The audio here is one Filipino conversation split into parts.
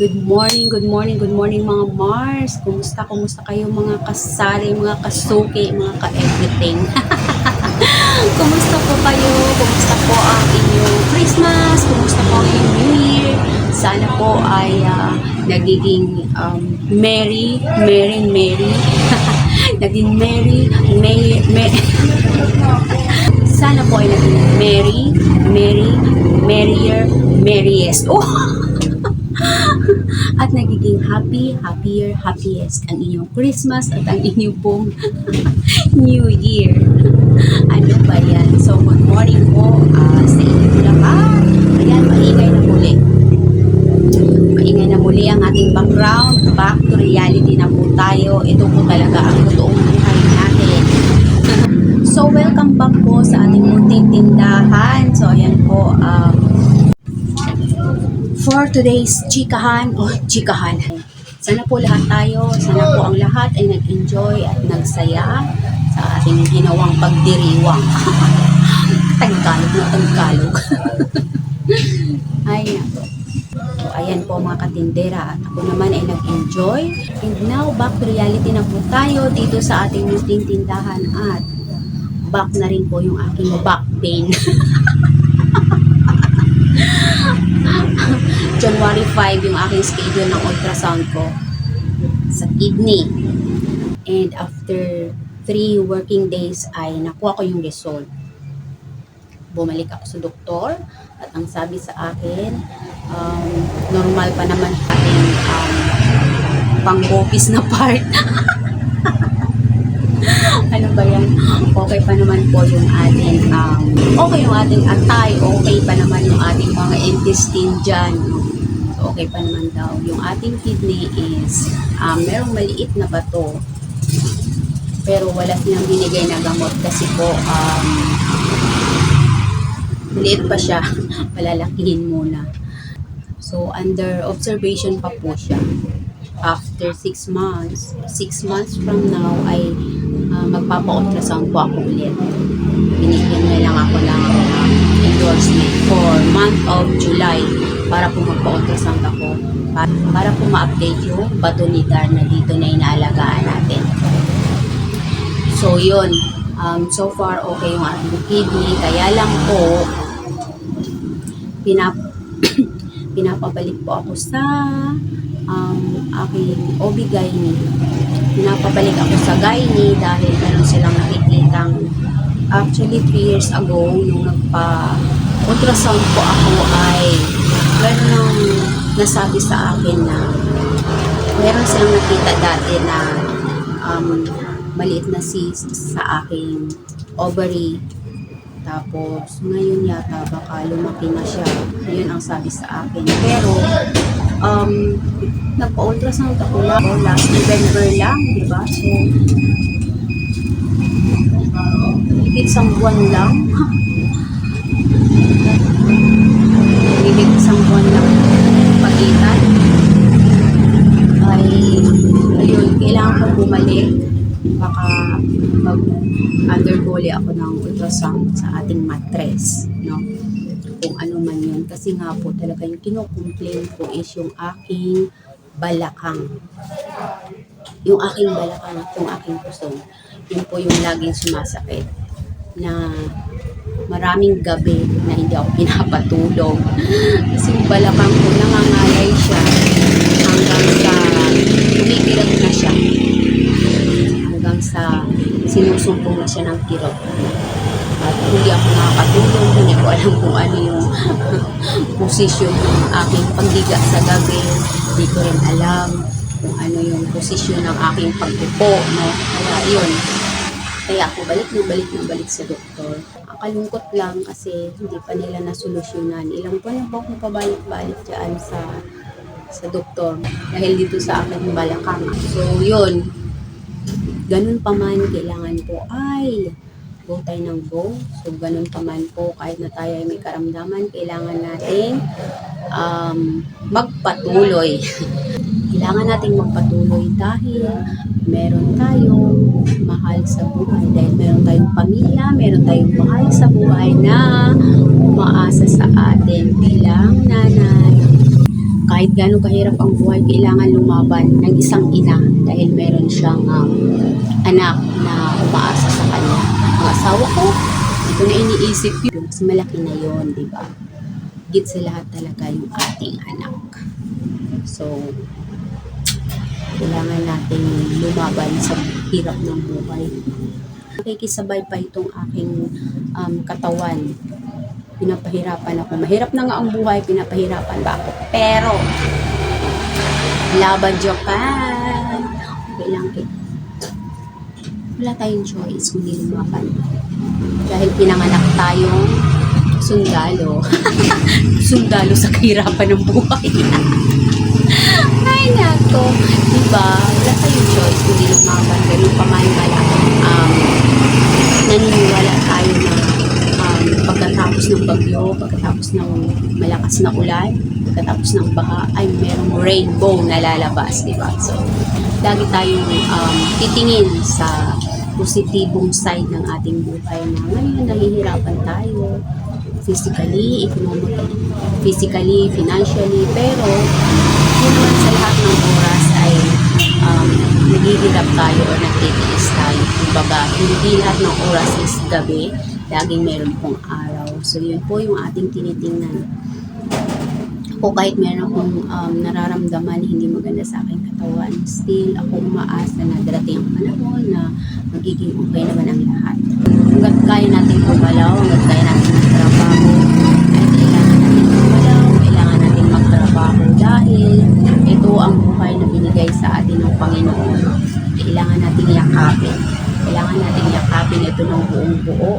Good morning, good morning, good morning mga Mars. Kumusta, kumusta kayo mga kasari, mga kasuki, mga ka-everything. kumusta po kayo? Kumusta po ang inyong Christmas? Kumusta po ang inyong New Year? Sana po ay ah, nagiging um, merry, merry, merry. naging merry, may, may, sana po ay naging merry, merry, merrier, merriest. Oh! At nagiging happy, happier, happiest ang inyong Christmas at ang inyong pong New Year. Ano ba yan? So, good morning po ah, sa inyo lahat. Ayan, maingay na muli. Maingay na muli ang ating background. Back to reality na po tayo. Ito po talaga ang totoong buhay natin. so, welcome back po sa ating munting tindahan. So, ayan po, um, for today's chikahan o chikahan. Sana po lahat tayo, sana po ang lahat ay nag-enjoy at nagsaya sa ating ginawang pagdiriwang. Tagkalog na tagkalog. ay. So, ayan po mga katindera. At ako naman ay nag-enjoy. And now, back to reality na po tayo dito sa ating munting tindahan at back na rin po yung aking back pain. January 5 yung aking schedule ng ultrasound ko sa kidney. And after 3 working days ay nakuha ko yung result. Bumalik ako sa doktor at ang sabi sa akin, um, normal pa naman ating um, pang-office na part. ano ba yan? Okay pa naman po yung ating, um, okay yung ating atay, okay pa naman yung ating mga intestine dyan. Okay pa naman daw. Yung ating kidney is, um, merong maliit na bato. Pero wala silang binigay na gamot kasi po, um, maliit pa siya. Palalakihin muna. So, under observation pa po siya. After 6 months, 6 months from now ay uh, magpapa-ultrasound po ako ulit. Binigyan na lang ako ng uh, endorsement for month of July para po magpa-ultrasound ako. Para, para po ma-update yung bato ni Dar na dito na inaalagaan natin. So, yun. Um, so far, okay yung ating kidney. Kaya lang po, pinap pinapabalik po ako sa um, aking OB-GYN. Pinapabalik ako sa gynae dahil meron silang nakikitang actually 3 years ago nung nagpa ultrasound po ako ay meron nang nasabi sa akin na meron silang nakita dati na um, maliit na cyst sa aking ovary tapos, ngayon yata baka lumaki na siya. Yun ang sabi sa akin. Pero, um, nagpa-ultrasound ako lang oh, last November lang, di ba? So, higit isang buwan lang. higit isang buwan lang pagitan. Ay, ayun, kailangan ko bumalik baka mag undergo ulit ako ng ultrasound sa ating mattress, no? Kung ano man yun. Kasi nga po talaga yung kinocomplain ko is yung aking balakang. Yung aking balakang at yung aking puso. Yun po yung laging sumasakit na maraming gabi na hindi ako pinapatulog. Kasi balakang ko nangangalay siya hanggang sa tumikirat na siya hanggang sa sinusumpong na siya ng kirot. At hindi ako nakakatulog, hindi ko alam kung ano yung posisyon ng aking pagdiga sa gabi. Hindi ko rin alam kung ano yung posisyon ng aking pagpupo, no? Kaya yun. Kaya ako balik na balik na balik sa doktor. Ang kalungkot lang kasi hindi pa nila nasolusyonan. Ilang buwan na po akong pabalik-balik dyan sa sa doktor dahil dito sa akin balakang. So, yun ganun pa man, kailangan po ay go tayo ng go. So, ganun pa man po, kahit na tayo ay may karamdaman, kailangan natin um, magpatuloy. kailangan nating magpatuloy dahil meron tayong mahal sa buhay. Dahil meron tayong pamilya, meron tayong mahal sa buhay na umaasa sa atin bilang nanay, kahit gaano kahirap ang buhay, kailangan lumaban ng isang ina dahil meron siyang um, anak na umaasa sa kanya. Ang asawa ko, ito na iniisip yun. Mas malaki na yon di ba? Higit sa lahat talaga yung ating anak. So, kailangan natin lumaban sa hirap ng buhay. Nakikisabay pa itong aking um, katawan. Pinapahirapan ako. Mahirap na nga ang buhay, pinapahirapan ba ako? Pero, laban Japan! Okay lang eh. Wala tayong choice kundi lumaban. Dahil pinanganak tayong sundalo. sundalo sa kahirapan ng buhay. Ay, nako. Diba? Wala tayong choice kundi lumaban. Ganun pa man. Um, naniniwala tayo na um, pagkatapos ng bagyo, pagkatapos ng malakas na ulan, pagkatapos ng baha, ay merong rainbow na lalabas, di ba? So, lagi tayong um, titingin sa positibong side ng ating buhay na ngayon nahihirapan tayo physically, economically, physically, financially, pero yun naman sa lahat ng oras ay um, naghihirap tayo o nagtitiis tayo. Kumbaga, hindi lahat ng oras is gabi, laging meron pong araw. So, yun po yung ating tinitingnan. Ako kahit meron akong um, nararamdaman hindi maganda sa aking katawan, still ako umaasa na darating ang panahon na magiging okay naman ang lahat. Hanggat kaya natin gumalaw, hanggat kaya natin binigay sa atin ng Panginoon. Kailangan natin yakapin. Kailangan natin yakapin ito ng buong buo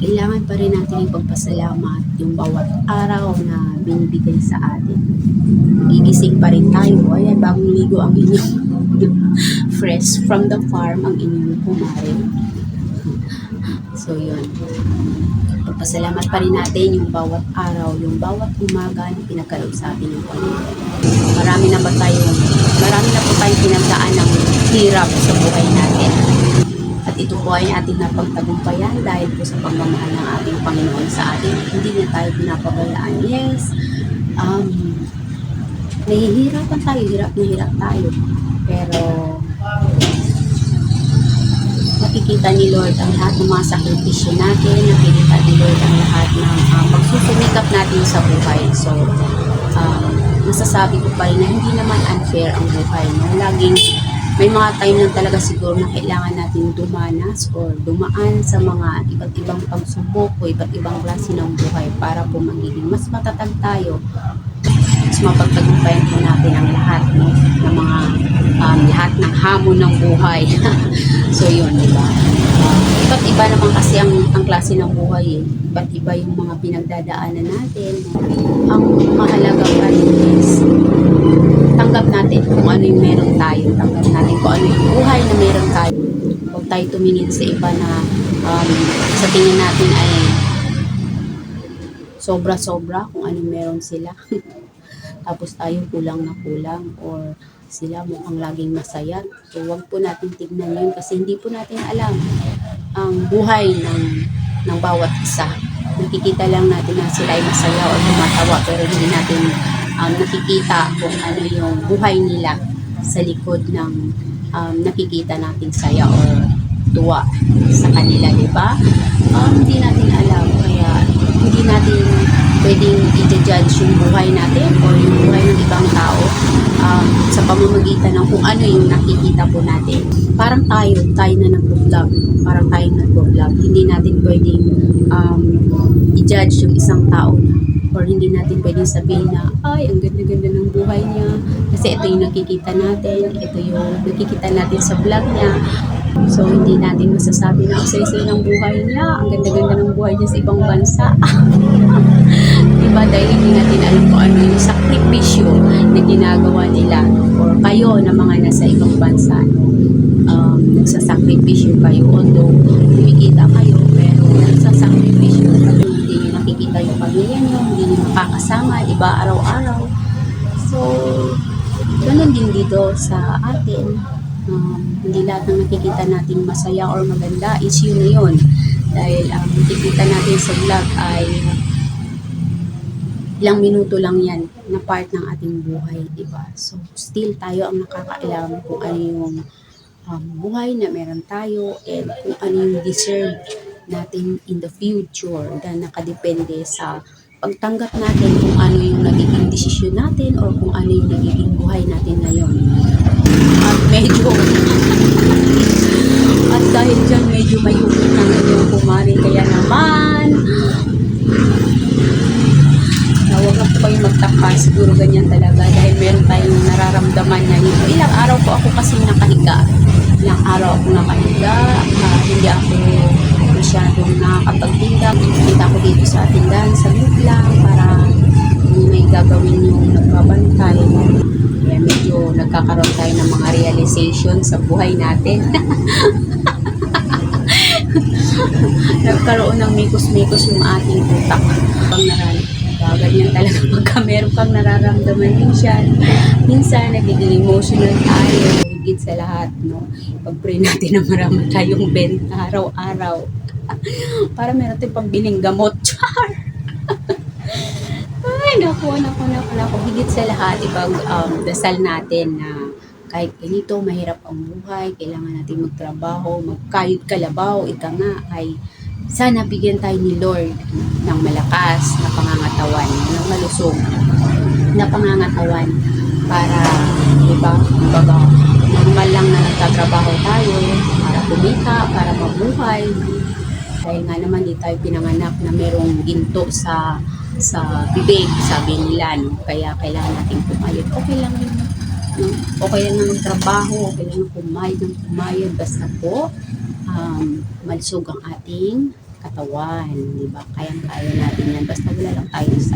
kailangan pa rin natin ipagpasalamat yung bawat araw na binibigay sa atin. Gigising pa rin tayo. Ayan, bagong ligo ang inyong fresh from the farm ang inyong kumare. So, yun. Pagpasalamat pa rin natin yung bawat araw, yung bawat umaga na pinagkaloob sa atin ng Panginoon. Marami na ba tayo, marami na po tayong pinagdaan ng hirap sa buhay natin. At ito po ay ating napagtagumpayan dahil po sa pagmamahal ng ating Panginoon sa atin. Hindi niya tayo pinapabayaan. Yes, um, nahihirapan tayo, hirap na hirap tayo. Pero, nakikita ni Lord ang lahat ng mga sakripisyo natin, nakikita ni Lord ang lahat ng uh, pagsusumikap natin sa buhay. So, um, masasabi ko pa rin na hindi naman unfair ang buhay. No? Laging may mga time lang talaga siguro na kailangan natin dumanas or dumaan sa mga iba't ibang pagsubok o iba't ibang klase ng buhay para po magiging mas matatag tayo mas mapagtagumpayan po natin ang lahat no, ng mga um, lahat ng hamon ng buhay. so yun, di ba? Iba't iba naman kasi ang, ang klase ng buhay eh. Iba't iba yung mga pinagdadaanan natin. Ang mahalaga pa rin is tanggap natin kung ano yung meron tayo. Tanggap natin kung ano yung buhay na meron tayo. Huwag tayo tumingin sa iba na um, sa tingin natin ay sobra-sobra kung ano meron sila. Tapos tayo kulang na kulang or sila mukhang laging masaya. So, wag po natin tignan yun kasi hindi po natin alam ang buhay ng, ng bawat isa. Nakikita lang natin na sila ay masaya o tumatawa pero hindi natin um, nakikita kung ano yung buhay nila sa likod ng um, nakikita nating saya or tuwa sa kanila, di ba? Um, hindi natin alam kaya hindi natin pwedeng i-judge yung buhay natin or yung buhay ng ibang tao um, sa pamamagitan ng kung ano yung nakikita po natin. Parang tayo, tayo na nag-vlog, parang tayo nag-vlog. Hindi natin pwedeng um, i-judge yung isang tao na or hindi natin pwedeng sabihin na ay, ang ganda-ganda ng buhay niya kasi ito yung nakikita natin, ito yung nakikita natin sa vlog niya So, hindi natin masasabi na ang saysay ng buhay niya. Ang ganda-ganda ng buhay niya sa ibang bansa. diba? Dahil hindi natin alam kung ano yung sakripisyo na ginagawa nila or kayo na mga nasa ibang bansa. No? Um, nagsasakripisyo kayo. Although, kumikita kayo, pero nagsasakripisyo kayo. Hindi nyo nakikita yung pamilya nyo, hindi nyo makakasama, diba? Araw-araw. So, ganun din dito sa atin um, hindi lahat ng nakikita natin masaya or maganda is yun na yun. Dahil ang um, nakikita natin sa vlog ay ilang minuto lang yan na part ng ating buhay, di ba? So, still tayo ang nakakaalam kung ano yung um, buhay na meron tayo and kung ano yung deserve natin in the future na nakadepende sa pagtanggap natin kung ano yung nagiging desisyon natin or kung ano yung nagiging buhay natin ngayon. At medyo at dahil dyan medyo may hukot ng inyong kumari kaya naman na huwag na po magtaka siguro ganyan talaga dahil meron tayong nararamdaman na yun. Ilang araw po ako kasi nakahiga. Ilang araw ako nakahiga. ah, hindi ako masyadong nakakapagtinda. Kita ko dito sa tindahan sa lang para kung may gagawin yung nagbabantay. Kaya medyo nagkakaroon tayo ng mga realization sa buhay natin. nagkaroon ng mikos-mikos yung ating utak. Pang naran, uh, ganyan talaga pagka meron kang nararamdaman minsan. Minsan, nagiging emotional tayo. Higit sa lahat, no? Pag-pray natin na marami tayong benta araw-araw. Para meron tayong pambiling gamot. Char! Ay, naku, naku, naku, naku. Higit sa lahat, ipag um, dasal natin na kahit ganito, mahirap ang buhay, kailangan natin magtrabaho, magkayod kalabaw, ika nga, ay sana bigyan tayo ni Lord ng malakas na pangangatawan, ng malusog na pangangatawan para, di ba, baga, normal lang na nagtatrabaho tayo para kumita, para mabuhay. Dahil nga naman di tayo pinanganak na merong ginto sa sa bibig, sabi nila, no? Kaya kailangan natin pumayod. Okay lang yun. No? Okay lang na magtrabaho, okay lang na pumayod ng pumayod. Basta po, um, malusog ang ating katawan, di ba? Kayang-kaya natin yan. Basta wala lang tayo sa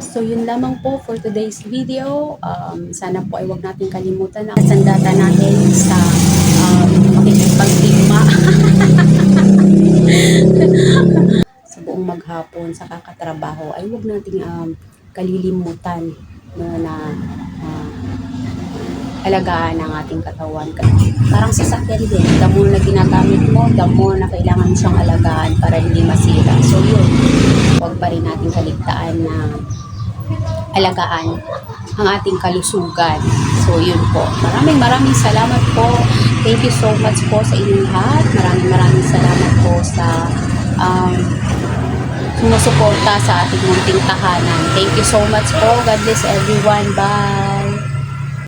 So, yun lamang po for today's video. Um, sana po ay huwag natin kalimutan na sandata natin sa um, makikipagtigma sa buong maghapon sa kakatrabaho ay huwag nating um, kalilimutan no, na ah, alagaan ang ating katawan. Parang sasakyan din, damo na ginagamit mo, damo na kailangan mo siyang alagaan para hindi masira. So yun, huwag pa rin natin kaligtaan na alagaan ang ating kalusugan. So yun po. Maraming maraming salamat po. Thank you so much po sa inyong lahat. Maraming maraming salamat po sa um, sumusuporta sa ating munting tahanan. Thank you so much po. God bless everyone. Bye!